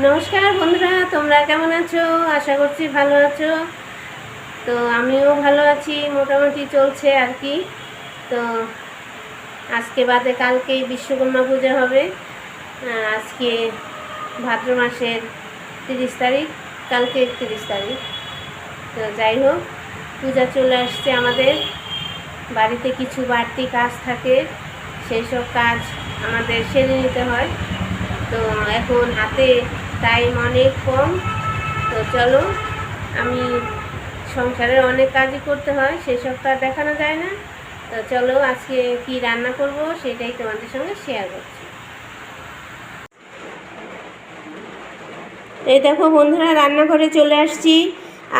নমস্কার বন্ধুরা, তোমরা কেমন আছো? আশা করছি ভালো আছো। তো আমিও ভালো আছি, মোটামুটি চলছে আর কি। তো আজকে বাদে কালকেই বিশ্বকর্মা পূজা হবে। আজকে ভাদ্র মাসের তিরিশ তারিখ কালকে একত্রিশ তারিখ। তো যাই হোক, পূজা চলে আসছে আমাদের। বাড়িতে কিছু বাড়তি কাজ থাকে, সেই সব কাজ আমাদের সেরে নিতে হয়। তো এখন হাতে টাইম অনেক কম। তো চলো, আমি সংসারের অনেক কাজই করতে হয় সেই সব তো আর দেখানো যায় না। তো চলো, আজকে কি রান্না করব সেটাই তোমাদের সঙ্গে শেয়ার করছি। এই দেখো বন্ধুরা, রান্নাঘরে চলে আসছি।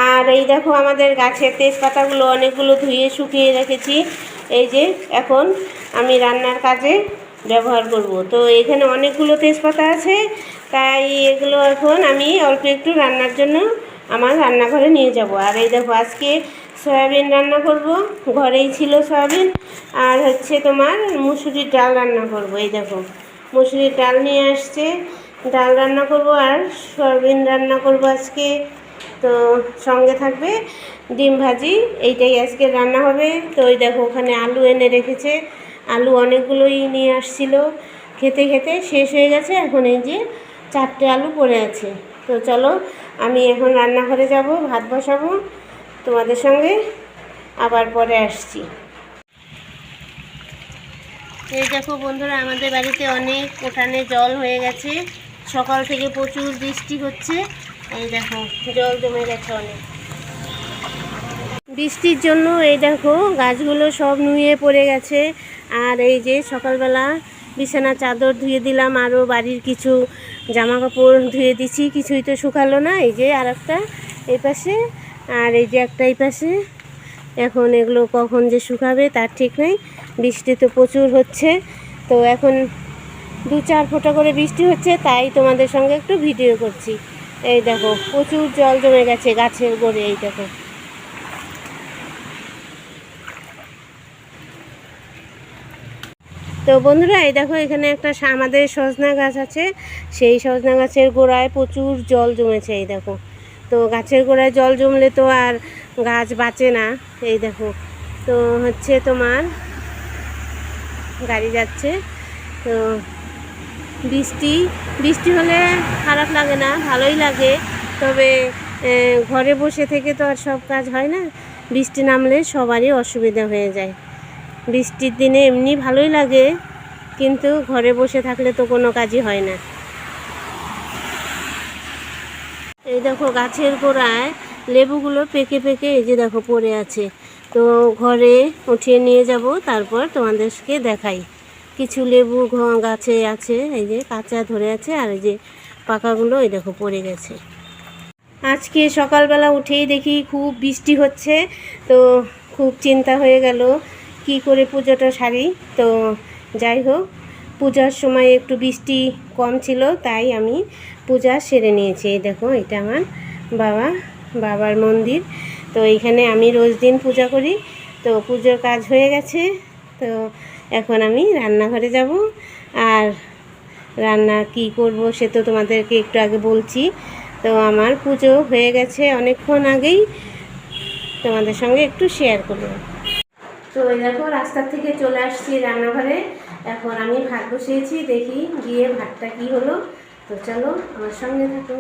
আর এই দেখো আমাদের গাছের তেজপাতাগুলো অনেকগুলো ধুয়ে শুকিয়ে রেখেছি। এই যে, এখন আমি রান্নার কাজে ব্যবহার করব। তো এখানে অনেকগুলো তেজপাতা আছে, তাই এগুলো এখন আমি অল্প একটু রান্নার জন্য আমার রান্নাঘরে নিয়ে যাব। আর এই দেখো, আজকে সয়াবিন রান্না করব, ঘরেই ছিল সয়াবিন। আর হচ্ছে তোমার মুসুরির ডাল রান্না করব, এই দেখো। মুসুরির ডাল নিয়ে আসছে, ডাল রান্না করব আর সয়াবিন রান্না করব আজকে। তো সঙ্গে থাকবে ডিম ভাজি, এইটাই আজকে রান্না হবে। তো ওই দেখো, ওখানে আলু এনে রেখেছে। আলু অনেকগুলোই নিয়ে আসছিল। খেতে খেতে শেষ হয়ে গেছে। এখন এই যে চারটে আলু পড়ে আছে। তো চলো, আমি এখন রান্নাঘরে যাব, ভাত বসাবো। তোমাদের সঙ্গে আবার পরে আসছি। এই দেখো বন্ধুরা, আমাদের বাড়িতে অনেক উঠানে জল হয়ে গেছে। সকাল থেকে প্রচুর বৃষ্টি হচ্ছে। এই দেখো, জল জমে গেছে অনেক। বৃষ্টির জন্য এই দেখো গাছগুলো সব নুয়ে পড়ে গেছে। আর এই যে সকালবেলা বিছানা চাদর ধুয়ে দিলাম আরও বাড়ির কিছু জামা কাপড় ধুয়ে দিছি, কিছুই তো শুকালো না, এই যে আর একটা এই পাশে, আর এই যে একটা এই পাশে। এখন এগুলো কখন যে শুকাবে তার ঠিক নেই, বৃষ্টি তো প্রচুর হচ্ছে। তো এখন দু চার ফোঁটা করে বৃষ্টি হচ্ছে, তাই তোমাদের সঙ্গে একটু ভিডিও করছি। এই দেখো প্রচুর জল জমে গেছে গাছের গোড়ে, এই দেখো। তো বন্ধুরা, এই দেখো এখানে একটা আমাদের সজনা গাছ আছে। সেই সজনা গাছের গোড়ায় প্রচুর জল জমেছে, এই দেখো। তো গাছের গোড়ায় জল জমলে তো আর গাছ বাঁচে না, এই দেখো। তো হচ্ছে তোমার গাড়ি যাচ্ছে। তো বৃষ্টি বৃষ্টি হলে খারাপ লাগে না, ভালোই লাগে। তবে ঘরে বসে থেকে তো আর সব কাজ হয় না। বৃষ্টি নামলে সবারই অসুবিধা হয়ে যায়। বৃষ্টির দিনে এমনি ভালোই লাগে, কিন্তু ঘরে বসে থাকলে তো কোনো কাজই হয় না। এই দেখো গাছের গোড়ায় লেবুগুলো পেকে পেকে এই যে দেখো পড়ে আছে। তো ঘরে উঠিয়ে নিয়ে যাব, তারপর তোমাদেরকে দেখাই। কিছু লেবু গাছে আছে, এই যে কাঁচা ধরে আছে, আর এই যে পাকাগুলো এই দেখো পড়ে গেছে। আজকে সকালবেলা উঠেই দেখি খুব বৃষ্টি হচ্ছে, তো খুব চিন্তা হয়ে গেল। কি করে পুজোটা সারি? তো যাই হোক, পূজার সময় একটু বৃষ্টি কম ছিল, তাই আমি পূজা সেরে নিয়েছি। এই দেখো, এটা আমার বাবা, বাবার মন্দির। তো এইখানে আমি রোজ দিন পূজা করি। তো পুজোর কাজ হয়ে গেছে। তো এখন আমি রান্নাঘরে যাব। আর রান্না কি করব সে তো তোমাদেরকে একটু আগে বলছি। তো আমার পুজো হয়ে গেছে অনেকক্ষণ আগেই। তোমাদের সঙ্গে একটু শেয়ার করব। তো এই দেখো রাস্তার থেকে চলে আসছি রান্নাঘরে। এখন আমি ভাত বসিয়েছি, দেখি গিয়ে ভাতটা কি হলো। তো চলো, আমার সঙ্গে থাকো।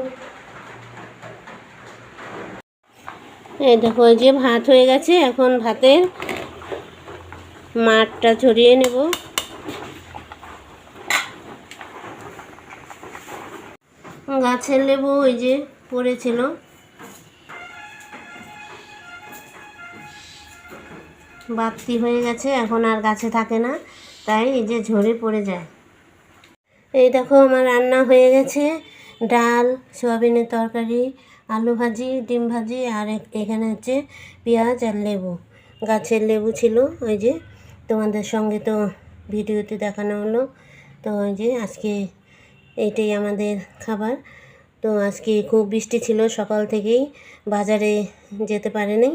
এই দেখো যে ভাত হয়ে গেছে, এখন ভাতের মাঠটা ছড়িয়ে নেব। গাছের লেবু ওই যে পড়েছিল। বাড়তি হয়ে গেছে, এখন আর গাছে থাকে না, তাই এই যে ঝরে পড়ে যায়। এই দেখো আমার রান্না হয়ে গেছে, ডাল, সোয়াবিনের তরকারি, আলু ভাজি, ডিম ভাজি, আর এখানে হচ্ছে পেঁয়াজ আর লেবু। গাছের লেবু ছিল, ওই যে তোমাদের সঙ্গে তো ভিডিওতে দেখানো হলো, তো ওই যে আজকে এইটাই আমাদের খাবার। তো আজকে খুব বৃষ্টি ছিল, সকাল থেকেই বাজারে যেতে পারেনি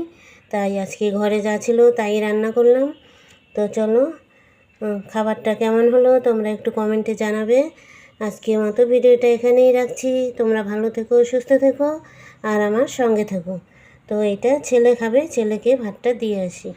তাই আজকে ঘরে যা ছিল তাই রান্না করলাম। তো চলো খাবারটা কেমন হলো তোমরা একটু কমেন্টে জানাবে। আজকে মতো ভিডিওটা এখানেই রাখছি। তোমরা ভালো থেকো, সুস্থ থেকো, আর আমার সঙ্গে থেকো। তো এটা ছেলে খাবে, ছেলেকে ভাতটা দিয়ে আসি।